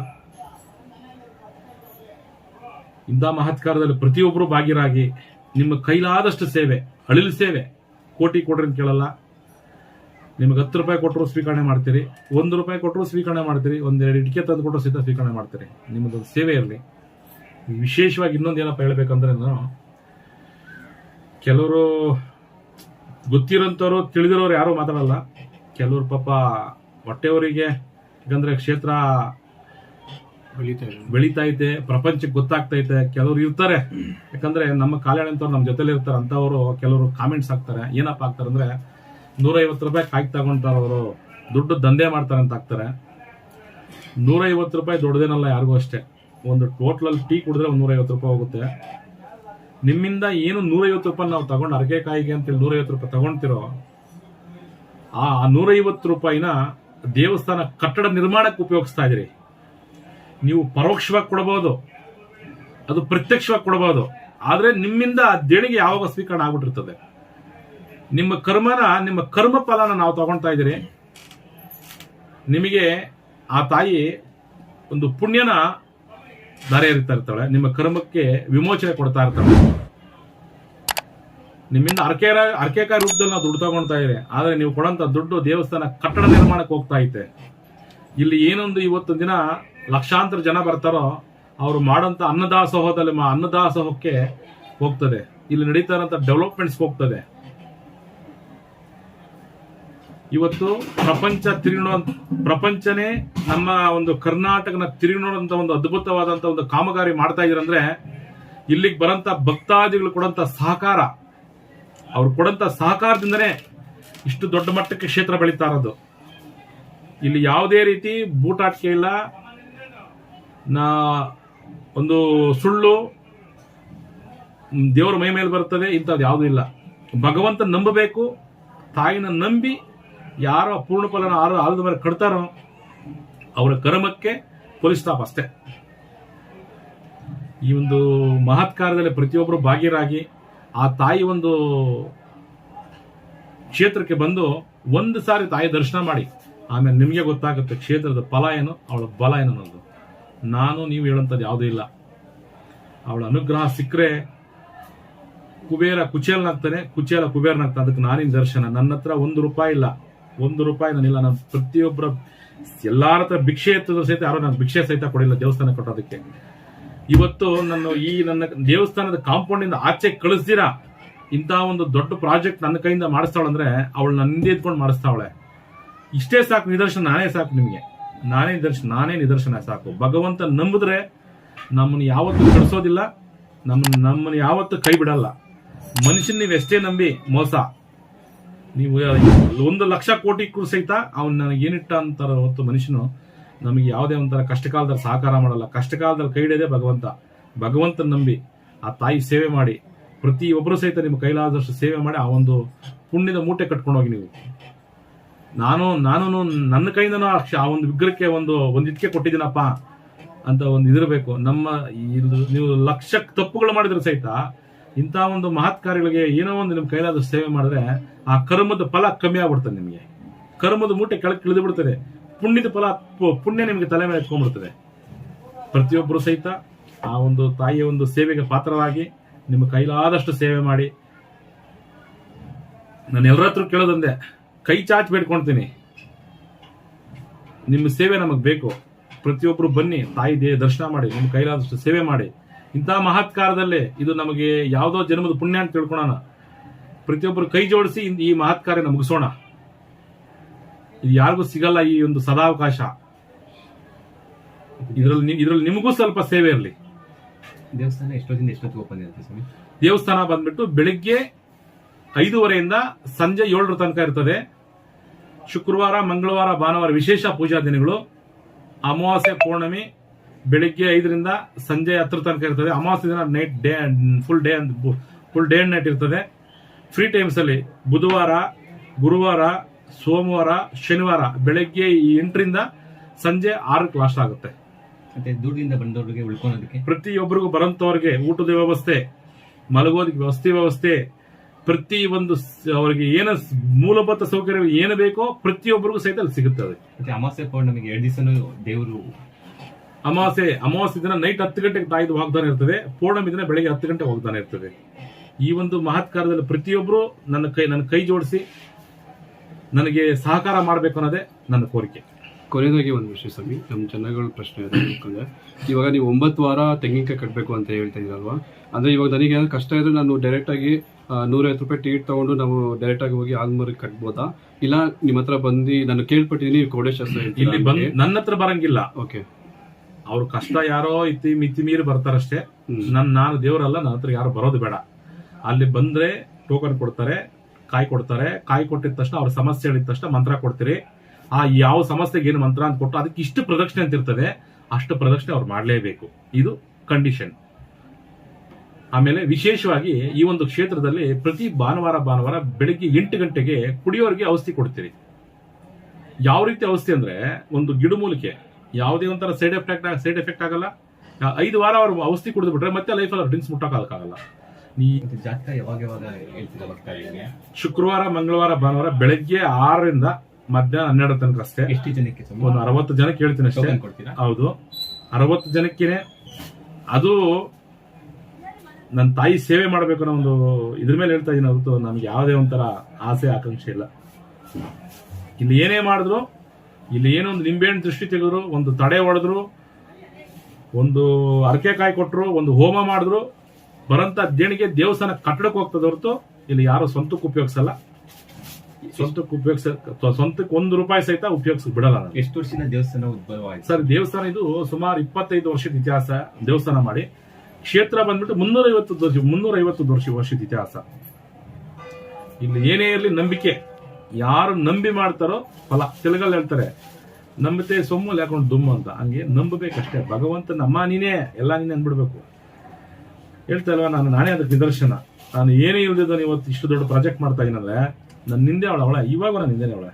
ಇಂಥ ಮಹತ್ಕಾರದಲ್ಲಿ ಪ್ರತಿಯೊಬ್ಬರು ಭಾಗಿರಾಗಿ ನಿಮ್ಮ ಕೈಲಾದಷ್ಟು ಸೇವೆ, ಅಳಿಲು ಸೇವೆ ಕೋಟಿ ಕೊಡ್ರಿ ಅಂತ ಕೇಳಲ್ಲ. ನಿಮಗೆ ಹತ್ತು ರೂಪಾಯಿ ಕೊಟ್ಟರು ಸ್ವೀಕರಣೆ ಮಾಡ್ತೀರಿ, ಒಂದು ರೂಪಾಯಿ ಕೊಟ್ಟರು ಸ್ವೀಕರಣೆ ಮಾಡ್ತೀರಿ ಒಂದೆರಡು ಇಟಿಕೆ ತಂದು ಕೊಟ್ಟರು ಸಹಿತ ಸ್ವೀಕರಣೆ ಮಾಡ್ತೀರಿ. ನಿಮ್ಮದೊಂದು ಸೇವೆ ಇರಲಿ. ವಿಶೇಷವಾಗಿ ಇನ್ನೊಂದು ಏನಪ್ಪ ಹೇಳ್ಬೇಕಂದ್ರೆ ನಾನು, ಕೆಲವರು ಗೊತ್ತಿರೋಂಥವ್ರು, ತಿಳಿದಿರೋರು ಯಾರು ಮಾತಾಡಲ್ಲ. ಕೆಲವರು ಪಾಪ ಹೊಟ್ಟೆಯವರಿಗೆ ಯಾಕಂದ್ರೆ ಕ್ಷೇತ್ರ ಬೆಳೀತಾ ಐತೆ ಪ್ರಪಂಚಕ್ಕೆ ಗೊತ್ತಾಗ್ತೈತೆ ಕೆಲವರು ಇರ್ತಾರೆ. ಯಾಕಂದ್ರೆ ನಮ್ಮ ಕಾಲೇಣ್ ಅಂತವ್ರು ನಮ್ಮ ಜೊತೆಲಿ ಇರ್ತಾರೆ ಅಂತವರು ಕೆಲವರು ಕಾಮೆಂಟ್ಸ್ ಹಾಕ್ತಾರೆ. ಏನಪ್ಪ ಹಾಕ್ತಾರೆ ಅಂದ್ರೆ ನೂರೈವತ್ತು ರೂಪಾಯಿ ಕಾಯ್ಕ್ ತಗೊಂತಾರೆ ಅವರು ದುಡ್ಡು ದಂಧೆ ಮಾಡ್ತಾರೆ ಅಂತ ಹಾಕ್ತಾರೆ. ನೂರೈವತ್ತು ರೂಪಾಯಿ ದೊಡ್ಡದೇನಲ್ಲ ಯಾರಿಗೂ ಅಷ್ಟೇ. ಒಂದು ಟೋಟ್ಲಲ್ಲಿ ಟೀ ಕುಡಿದ್ರೆ ಒಂದು ನೂರೈವತ್ತು ರೂಪಾಯಿ ಹೋಗುತ್ತೆ. ನಿಮ್ಮಿಂದ ಏನು ನೂರೈವತ್ತು ರೂಪಾಯಿ ನಾವು ತಗೊಂಡು ಅರಕೆಕಾಯಿಗೆ ಅಂತೇಳಿ ನೂರೈವತ್ತು ರೂಪಾಯಿ ತಗೊಂತಿರೋ ಆ ನೂರೈವತ್ತು ರೂಪಾಯಿನ ದೇವಸ್ಥಾನ ಕಟ್ಟಡ ನಿರ್ಮಾಣಕ್ಕೆ ಉಪಯೋಗಿಸ್ತಾ ಇದ್ದೀರಿ. ನೀವು ಪರೋಕ್ಷವಾಗಿ ಕೊಡಬಹುದು. ಅದು ಪ್ರತ್ಯಕ್ಷವಾಗಿ ಕೊಡಬಹುದು. ಆದ್ರೆ ನಿಮ್ಮಿಂದ ಆ ದೇಣಿಗೆ ಯಾವಾಗ ಸ್ವೀಕರಣ ಆಗ್ಬಿಟ್ಟಿರ್ತದೆ? ನಿಮ್ಮ ಕರ್ಮನ, ನಿಮ್ಮ ಕರ್ಮ ಫಲನ ನಾವು ತಗೊಳ್ತಾ ಇದ್ದೀರಿ. ನಿಮಗೆ ಆ ತಾಯಿ ಒಂದು ಪುಣ್ಯನ ದಾರಿ ಎರಿತಾ ಇರ್ತಾಳೆ ನಿಮ್ಮ ಕರ್ಮಕ್ಕೆ ವಿಮೋಚನೆ ಕೊಡ್ತಾ ಇರ್ತಾಳೆ. ನಿಮ್ಮಿಂದ ಅರ್ಕೆ ಅರ್ಕೆಕಾಯಿ ರೂಪದಲ್ಲಿ ನಾವು ದುಡ್ಡು ತಗೊಳ್ತಾ ಇದೆ ಆದರೆ ನೀವು ಕೊಡಂತ ದುಡ್ಡು ದೇವಸ್ಥಾನ ಕಟ್ಟಡ ನಿರ್ಮಾಣಕ್ಕೆ ಹೋಗ್ತಾ ಐತೆ ಇಲ್ಲಿ ಏನೊಂದು ಇವತ್ತು ದಿನ ಲಕ್ಷಾಂತರ ಜನ ಬರ್ತಾರೋ, ಅವರು ಮಾಡೋಂಥ ಅನ್ನದಾಸೋಹದಲ್ಲಿ ಅನ್ನದಾಸೋಹಕ್ಕೆ ಹೋಗ್ತದೆ. ಇಲ್ಲಿ ನಡೀತಾ ಇರೋಂಥ ಡೆವಲಪ್ಮೆಂಟ್ಸ್ ಹೋಗ್ತದೆ. ಇವತ್ತು ಪ್ರಪಂಚ ತಿರುಗಿ ನೋಡೋ ಪ್ರಪಂಚನೇ ನಮ್ಮ ಒಂದು ಕರ್ನಾಟಕನ ತಿರುಗಿ ನೋಡುವಂತ ಒಂದು ಅದ್ಭುತವಾದಂತ ಒಂದು ಕಾಮಗಾರಿ ಮಾಡ್ತಾ ಇದ್ರಂದ್ರೆ, ಇಲ್ಲಿಗೆ ಬರೋಂಥ ಭಕ್ತಾದಿಗಳು ಕೊಡೋಂಥ ಸಹಕಾರ ಅವ್ರು ಕೊಡಂತ ಸಹಕಾರದಿಂದನೇ ಇಷ್ಟು ದೊಡ್ಡ ಮಟ್ಟಕ್ಕೆ ಕ್ಷೇತ್ರ ಬೆಳೀತಾ ಇರೋದು. ಇಲ್ಲಿ ಯಾವುದೇ ರೀತಿ ಬೂಟಾಟಿಕೆ ಇಲ್ಲ. ನಾ ಒಂದು ಸುಳ್ಳು ದೇವರ ಮೈ ಮೇಲೆ ಬರ್ತದೆ ಇಂಥದ್ದು ಯಾವುದೂ ಇಲ್ಲ. ಭಗವಂತ ನಂಬಬೇಕು, ತಾಯಿನ ನಂಬಿ ಯಾರೋ ಪೂರ್ಣ ಫಲನ ಆರು ಆಲದ ಮೇಲೆ ಕಡ್ತಾರೋ ಅವರ ಕರ್ಮಕ್ಕೆ ಪೊಲೀಸ್ ಸ್ಟಾಪ್ ಅಷ್ಟೇ. ಈ ಒಂದು ಮಹತ್ ಕಾರ್ಯದಲ್ಲಿ ಪ್ರತಿಯೊಬ್ಬರು ಭಾಗಿಯರಾಗಿ ಆ ತಾಯಿ ಒಂದು ಕ್ಷೇತ್ರಕ್ಕೆ ಬಂದು ಒಂದು ಸಾರಿ ತಾಯಿ ದರ್ಶನ ಮಾಡಿ. ಆಮೇಲೆ ನಿಮಗೆ ಗೊತ್ತಾಗುತ್ತೆ ಕ್ಷೇತ್ರದ ಫಲ ಏನು, ಅವಳ ಬಲ ಏನು ಅನ್ನೋದು. ನಾನು ನೀವು ಹೇಳೋಂಥದ್ದು ಯಾವುದೂ ಇಲ್ಲ. ಅವಳ ಅನುಗ್ರಹ ಸಿಕ್ಕರೆ ಕುಬೇರ ಕುಚೇಲನಾಗ್ತಾನೆ ಕುಚೇಲ ಕುಬೇರನಾಗ್ತಾನೆ ಅದಕ್ಕೆ ನಾನಿನ ದರ್ಶನ. ನನ್ನ ಹತ್ರ ಒಂದು ರೂಪಾಯಿ ಇಲ್ಲ. ಒಂದು ರೂಪಾಯಿ ನಾನಿಲ್ಲ ನಾನು ಪ್ರತಿಯೊಬ್ಬರ ಎಲ್ಲಾರ ಹತ್ರ ಭಿಕ್ಷೆ ಎತ್ತಿದ್ರು ಸಹಿತ ಯಾರೋ ನಾನು ಭಿಕ್ಷೆ ಸಹಿತ ಕೊಡಿಲ್ಲ ದೇವಸ್ಥಾನ ಕೊಟ್ಟೋದಕ್ಕೆ. ಇವತ್ತು ನನ್ನ ಈ ನನ್ನ ದೇವಸ್ಥಾನದ ಕಾಂಪೌಂಡ್ ಇಂದ ಆಚೆ ಕಳಿಸ್ದಿರಾ ಇಂತಹ ಒಂದು ದೊಡ್ಡ ಪ್ರಾಜೆಕ್ಟ್ ನನ್ನ ಕೈಯಿಂದ ಮಾಡಿಸ್ತಾಳಂದ್ರೆ ಅವಳು ನಂದೇ ಇದ್ಕೊಂಡು ಮಾಡಿಸ್ತಾವಳೆ. ಇಷ್ಟೇ ಸಾಕು ನಿದರ್ಶನ, ನಾನೇ ಸಾಕು ನಿಮಗೆ. ನಾನೇ ನಿದರ್ಶನ ನಾನೇ ನಿದರ್ಶನ ಸಾಕು. ಭಗವಂತ ನಂಬಿದ್ರೆ ನಮ್ಮನ್ನು ಯಾವತ್ತೂ ಕಳಿಸೋದಿಲ್ಲ ನಮ್ಮನ್ನ, ನಮ್ಮನ್ನು ಯಾವತ್ತೂ ಕೈ ಬಿಡಲ್ಲ. ಮನುಷ್ಯನ ನೀವು ಎಷ್ಟೇ ನಂಬಿ ಮೋಸ. ನೀವು, ಒಂದು ಲಕ್ಷ ಕೋಟಿ ಸಹಿತ ಅವ್ನು ನನಗೆ ಏನಿಟ್ಟ ಅಂತಾರ ಹೊತ್ತು ಮನುಷ್ಯನು ನಮಗೆ ಯಾವುದೇ ಒಂಥರ ಕಷ್ಟ ಕಾಲದಲ್ಲಿ ಸಹಕಾರ ಮಾಡಲ್ಲ. ಕಷ್ಟ ಕಾಲದಲ್ಲಿ ಕೈ ಹಿಡಿಯೋದೇ ಭಗವಂತ. ಭಗವಂತನ ನಂಬಿ ಆ ತಾಯಿ ಸೇವೆ ಮಾಡಿ ಪ್ರತಿ ಒಬ್ಬರು ಸಹಿತ ನಿಮ್ಮ ಕೈಲಾದಷ್ಟು ಸೇವೆ ಮಾಡಿ ಆ ಒಂದು ಪುಣ್ಯದ ಮೂಟೆ ಕಟ್ಕೊಂಡು ಹೋಗಿ ನೀವು. ನಾನು ನಾನು ನನ್ನ ಕೈಯಿಂದನೂ ಆ ಒಂದು ವಿಗ್ರಹಕ್ಕೆ ಒಂದು ಒಂದು ಇದಕ್ಕೆ ಕೊಟ್ಟಿದ್ದೀನಪ್ಪ ಅಂತ ಒಂದು ಇದಿರಬೇಕು ನಮ್ಮ ನೀವು ಲಕ್ಷ ತಪ್ಪುಗಳು ಮಾಡಿದ್ರೆ ಸಹಿತ ಇಂಥ ಒಂದು ಮಹತ್ ಕಾರ್ಯಗಳಿಗೆ ಏನೋ ಒಂದು ನಿಮ್ಮ ಕೈಲಾದಷ್ಟು ಸೇವೆ ಮಾಡಿದ್ರೆ ಆ ಕರ್ಮದ ಫಲ ಕಮ್ಮಿ ಆಗ್ಬಿಡ್ತದೆ ನಿಮಗೆ. ಕರ್ಮದ ಮೂಟೆ ಕೆಳಗೆ ಇಳಿದು ಬಿಡ್ತದೆ. ಪುಣ್ಯದ ಫಲ ಪುಣ್ಯ ನಿಮಗೆ ತಲೆ ಮೇಲೆ ಎತ್ಕೊಂಡ್ಬಿಡ್ತದೆ. ಪ್ರತಿಯೊಬ್ಬರು ಸಹಿತ ಆ ಒಂದು ತಾಯಿಯ ಒಂದು ಸೇವೆಗೆ ಪಾತ್ರವಾಗಿ ನಿಮ್ಮ ಕೈಲಾದಷ್ಟು ಸೇವೆ ಮಾಡಿ. ನಾನು ಎಲ್ಲರ ಹತ್ರ ಕೇಳೋದಂದೆ, ಕೈ ಚಾಚಿ ಬೇಡ್ಕೊಳ್ತೀನಿ ನಿಮ್ಮ ಸೇವೆ ನಮಗೆ ಬೇಕು. ಪ್ರತಿಯೊಬ್ಬರು ಬನ್ನಿ, ತಾಯಿ ದೇಹ ದರ್ಶನ ಮಾಡಿ, ನಿಮ್ಮ ಕೈಲಾದಷ್ಟು ಸೇವೆ ಮಾಡಿ. ಇಂತಹ ಮಹತ್ಕಾರದಲ್ಲಿ ಇದು ನಮಗೆ ಯಾವುದೋ ಜನ್ಮದ ಪುಣ್ಯ ಅಂತ ತಿಳ್ಕೊಳೋಣ. ಪ್ರತಿಯೊಬ್ಬರು ಕೈ ಜೋಡಿಸಿ ಈ ಮಹತ್ಕಾರ್ಯನ ಮುಗಿಸೋಣ. ಇದು ಯಾರಿಗೂ ಸಿಗಲ್ಲ ಈ ಒಂದು ಸದಾವಕಾಶ. ಇದರಲ್ಲಿ ಇದರಲ್ಲಿ ನಿಮಗೂ ಸ್ವಲ್ಪ ಸೇವೆ ಇರಲಿ. ದೇವಸ್ಥಾನ ಎಷ್ಟೊತ್ತಿಂದ ಎಷ್ಟೊತ್ತಿಗೆ ಓಪನ್ ಇರುತ್ತೆ ಸ್ವಾಮಿ? ದೇವಸ್ಥಾನ ಬಂದ್ಬಿಟ್ಟು ಬೆಳಿಗ್ಗೆ ಐದೂವರೆಯಿಂದ ಸಂಜೆ ಏಳರ ತನಕ ಇರ್ತದೆ. ಶುಕ್ರವಾರ ಮಂಗಳವಾರ ಭಾನುವಾರ ವಿಶೇಷ ಪೂಜಾ ದಿನಗಳು. ಅಮಾವಾಸ್ಯೆ ಪೌರ್ಣಮಿ ಬೆಳಿಗ್ಗೆ ಐದರಿಂದ ಸಂಜೆ ಹತ್ತರ ತನಕ ಇರ್ತದೆ. ಅಮಾವಾಸ್ಯೆ ದಿನ night day full day full day and night ಇರ್ತದೆ. ಫ್ರೀ ಟೈಮ್ಸ್ ಅಲ್ಲಿ ಬುಧವಾರ ಗುರುವಾರ ಸೋಮವಾರ ಶನಿವಾರ ಬೆಳಗ್ಗೆ ಎಂಟರಿಂದ ಸಂಜೆ ಆರಕ್ಕೆ ಲಾಸ್ಟ್ ಆಗುತ್ತೆ. ಮತ್ತೆ ದೂರದಿಂದ ಬಂದವರಿಗೆ ಉಳ್ಕೊಳೋದಕ್ಕೆ ಪ್ರತಿಯೊಬ್ಬರಿಗೂ ಬರಂತವ್ರಿಗೆ ಊಟದ ವ್ಯವಸ್ಥೆ ಮಲಗೋದಕ್ಕೆ ವ್ಯವಸ್ಥೆ ವ್ಯವಸ್ಥೆ. ಪ್ರತಿ ಒಂದು ಅವರಿಗೆ ಏನ ಮೂಲಭೂತ ಸೌಕರ್ಯ ಏನು ಬೇಕೋ ಪ್ರತಿಯೊಬ್ಬರಿಗೂ ಸಹಿತ ಅಲ್ಲಿ ಸಿಗುತ್ತೆ ಅದಕ್ಕೆ ಮತ್ತೆ ಅಮಾವಾಸ್ಯೆ ಪೌರ್ಣಮಿಗೆ ಎರಡು ದಿವಸನೂ ದೇವರು ಅಮಾವಾಸ್ಯೆ ಅಮಾವಾಸ್ಯೆ ದಿನ ನೈಟ್ ಹತ್ತು ಗಂಟೆಗೆ ತಾಯಿದು ವಾಗ್ದಾನ ಇರ್ತದೆ ಪೌರ್ಣಮಿ ದಿನ ಬೆಳಗ್ಗೆ ಹತ್ತು ಗಂಟೆ ವಾಗ್ದಾನ ಇರ್ತದೆ. ಈ ಒಂದು ಮಹತ್ಕಾರದಲ್ಲಿ ಪ್ರತಿಯೊಬ್ಬರು ನನ್ನ ಕೈ ನನ್ನ ಕೈ ಜೋಡಿಸಿ ನನಗೆ ಸಹಕಾರ ಮಾಡಬೇಕು ಅನ್ನೋದೇ ನನ್ನ ಕೋರಿಕೆ. ಕೊನೆಯದಾಗಿ ಒಂದು ವಿಷಯ ಸ್ವಾಮಿ ನಮ್ಮ ಜನಗಳ ಪ್ರಶ್ನೆ ಇದೆ ಇವಾಗ ನೀವು ಒಂಬತ್ತು ವಾರ ತೆಂಗಿನಕಾಯಿ ಕಟ್ಟಬೇಕು ಅಂತ ಹೇಳ್ತಾ ಇದ್ದೀರಲ್ವಾ ಅಂದರೆ ಇವಾಗ ನನಗೆ ಏನಾದ್ರು ಕಷ್ಟ ಇದ್ದರೆ ನಾನು ಡೈರೆಕ್ಟಾಗಿ ನೂರೈವತ್ತು ರೂಪಾಯಿ ಟಿಕೆಟ್ ತೊಗೊಂಡು ನಾವು ಡೈರೆಕ್ಟಾಗಿ ಹೋಗಿ ಆಲ್ಮೂರಿಗೆ ಕಟ್ಬೋದಾ? ಇಲ್ಲ ನಿಮ್ಮ ಹತ್ರ ಬಂದು ನಾನು ಕೇಳ್ಪಟ್ಟಿದ್ದೀನಿ ಕೋಡೇಶ್ವರ ಇಲ್ಲಿ ಬಂದು ನನ್ನ ಹತ್ರ ಬರಂಗಿಲ್ಲ. ಓಕೆ ಅವ್ರ ಕಷ್ಟ ಯಾರೋ ಇತಿ ಮಿತಿ ಮೀರಿ ಬರ್ತಾರಷ್ಟೇ. ನನ್ನ ನಾನು ದೇವರಲ್ಲ ನನ್ನ ಹತ್ರ ಯಾರು ಬರೋದು ಬೇಡ. ಅಲ್ಲಿ ಬಂದರೆ ಟೋಕನ್ ಕೊಡ್ತಾರೆ ಕಾಯಿ ಕೊಡ್ತಾರೆ. ಕಾಯಿ ಕೊಟ್ಟಿದ ತಕ್ಷಣ ಅವ್ರ ಸಮಸ್ಯೆ ಹೇಳಿದ ತಕ್ಷಣ ಮಂತ್ರ ಕೊಡ್ತೀರಿ. ಆ ಯಾವ ಸಮಸ್ಯೆಗೆ ಏನು ಮಂತ್ರ ಅಂತ ಕೊಟ್ಟು ಅದಕ್ಕೆ ಇಷ್ಟು ಪ್ರದಕ್ಷಿಣೆ ಅಂತ ಇರ್ತದೆ, ಅಷ್ಟು ಪ್ರದಕ್ಷಿಣೆ ಅವ್ರು ಮಾಡಲೇಬೇಕು. ಇದು ಕಂಡೀಷನ್ ಆಮೇಲೆ ವಿಶೇಷವಾಗಿ ಈ ಒಂದು ಕ್ಷೇತ್ರದಲ್ಲಿ ಪ್ರತಿ ಭಾನುವಾರ ಭಾನುವಾರ ಬೆಳಿಗ್ಗೆ ಎಂಟು ಗಂಟೆಗೆ ಕುಡಿಯೋರಿಗೆ ಔಷಧಿ ಕೊಡ್ತೀರಿ. ಯಾವ ರೀತಿ ಔಷಧಿ ಅಂದ್ರೆ, ಒಂದು ಗಿಡಮೂಲಿಕೆ ಯಾವುದೇ ಒಂಥರ ಸೈಡ್ ಎಫೆಕ್ಟ್ ಸೈಡ್ ಎಫೆಕ್ಟ್ ಆಗಲ್ಲ. ಐದು ವಾರ ಅವರು ಔಷಧಿ ಕುಡಿದು ಬಿಟ್ರೆ ಮತ್ತೆ ಲೈಫಲ್ಲಿ ಡ್ರಿಂಕ್ಸ್ ಮುಟ್ಟಕ್ಕಾಗಲ್ಲ ನೀ ಮತ್ತೆ ಜಾತಕ ಯಾವಾಗ ಯಾವಾಗ ಹೇಳ್ತೀರಾ ಭಕ್ತಾದಿಗಳಿಗೆ ಶುಕ್ರವಾರ ಮಂಗಳವಾರ ಭಾನುವಾರ ಬೆಳಗ್ಗೆ ಆರರಿಂದ ಮಧ್ಯಾಹ್ನ ಹನ್ನೆರಡು ತನಕ ಅಷ್ಟೇ. ಎಷ್ಟು ಜನಕ್ಕೆ ಒಂದು ಅರವತ್ತು ಜನಕ್ಕೆ ಹೇಳ್ತೀನಿ ಅಷ್ಟೇ. ಕೊಡ್ತೀರಾ? ಹೌದು. ಅರವತ್ತು ಜನಕ್ಕೇನೆ ಅದು ನನ್ನ ತಾಯಿ ಸೇವೆ ಮಾಡಬೇಕು ಅನ್ನೋ ಒಂದು ಇದ್ರ ಮೇಲೆ ಹೇಳ್ತಾ ಇದೀನಿ ಹೊರತು ನಮ್ಗೆ ಯಾವುದೇ ಒಂಥರ ಆಸೆ ಆಕಾಂಕ್ಷೆ ಇಲ್ಲ. ಇಲ್ಲಿ ಏನೇ ಮಾಡಿದ್ರು ಇಲ್ಲಿ ಏನೋ ಒಂದು ನಿಂಬೆಹಣ್ಣು ದೃಷ್ಟಿ ತೆಗೆದ್ರು ಒಂದು ತಡೆ ಹೊಡೆದ್ರು ಒಂದು ಅರಕೆ ಕಾಯಿ ಕೊಟ್ಟರು ಒಂದು ಹೋಮ ಮಾಡಿದ್ರು ಬರಂತ ದೇಣಿಗೆ ದೇವಸ್ಥಾನ ಕಟ್ಟಡಕ್ಕೆ ಹೋಗ್ತದೆ ಹೊರತು ಇಲ್ಲಿ ಯಾರು ಸ್ವಂತಕ್ಕೆ ಉಪಯೋಗಿಸಲ್ಲ. ಸ್ವಂತಕ್ಕೆ ಉಪಯೋಗಿಸ ಸ್ವಂತಕ್ಕೆ ಒಂದು ರೂಪಾಯಿ ಸಹಿತ ಉಪಯೋಗಿಸ್ ಬಿಡಲ್ಲ ಎಷ್ಟು ವರ್ಷದಿಂದ ದೇವಸ್ಥಾನ ಉದ್ಭವ ಆಯ್ತು? ಸರ್ ದೇವಸ್ಥಾನ ಇದು ಸುಮಾರು ಇಪ್ಪತ್ತೈದು ವರ್ಷದ ಇತಿಹಾಸ ದೇವಸ್ಥಾನ ಮಾಡಿ. ಕ್ಷೇತ್ರ ಬಂದ್ಬಿಟ್ಟು ಮುನ್ನೂರ ಐವತ್ತು ವರ್ಷ ಮುನ್ನೂರ ಐವತ್ತು ವರ್ಷ ವರ್ಷದ ಇತಿಹಾಸ. ಇಲ್ಲಿ ಏನೇ ಇರಲಿ ನಂಬಿಕೆ. ಯಾರು ನಂಬಿ ಮಾಡ್ತಾರೋ ಫಲ. ತೆಲುಗಲ್ಲಿ ಹೇಳ್ತಾರೆ ನಂಬತೆ ಸೊಮ್ಮು ಲೇಕೊಂಡು ದುಮ್ಮು ಅಂತ. ಹಂಗೆ ನಂಬಬೇಕಷ್ಟೇ. ಭಗವಂತ ನಮ್ಮ ನೀನೇ ಎಲ್ಲ ನೀನೇ ಅನ್ಬಿಡ್ಬೇಕು ಹೇಳ್ತಾ ಇಲ್ವಾ, ನಾನು ನಾನೇ ಅದಕ್ಕೆ ನಿದರ್ಶನ. ನಾನು ಏನೇ ಇಲ್ದಿದ್ದು ಇವತ್ತು ಇಷ್ಟು ದೊಡ್ಡ ಪ್ರಾಜೆಕ್ಟ್ ಮಾಡ್ತಾ ಇದ್ದೀನಲ್ಲ ನನ್ನ ನಿಂದೆ ಅವಳ ಅವಳ, ಇವಾಗ ನಾನು ನಿಂದೇನೆ ಅವಳೆ.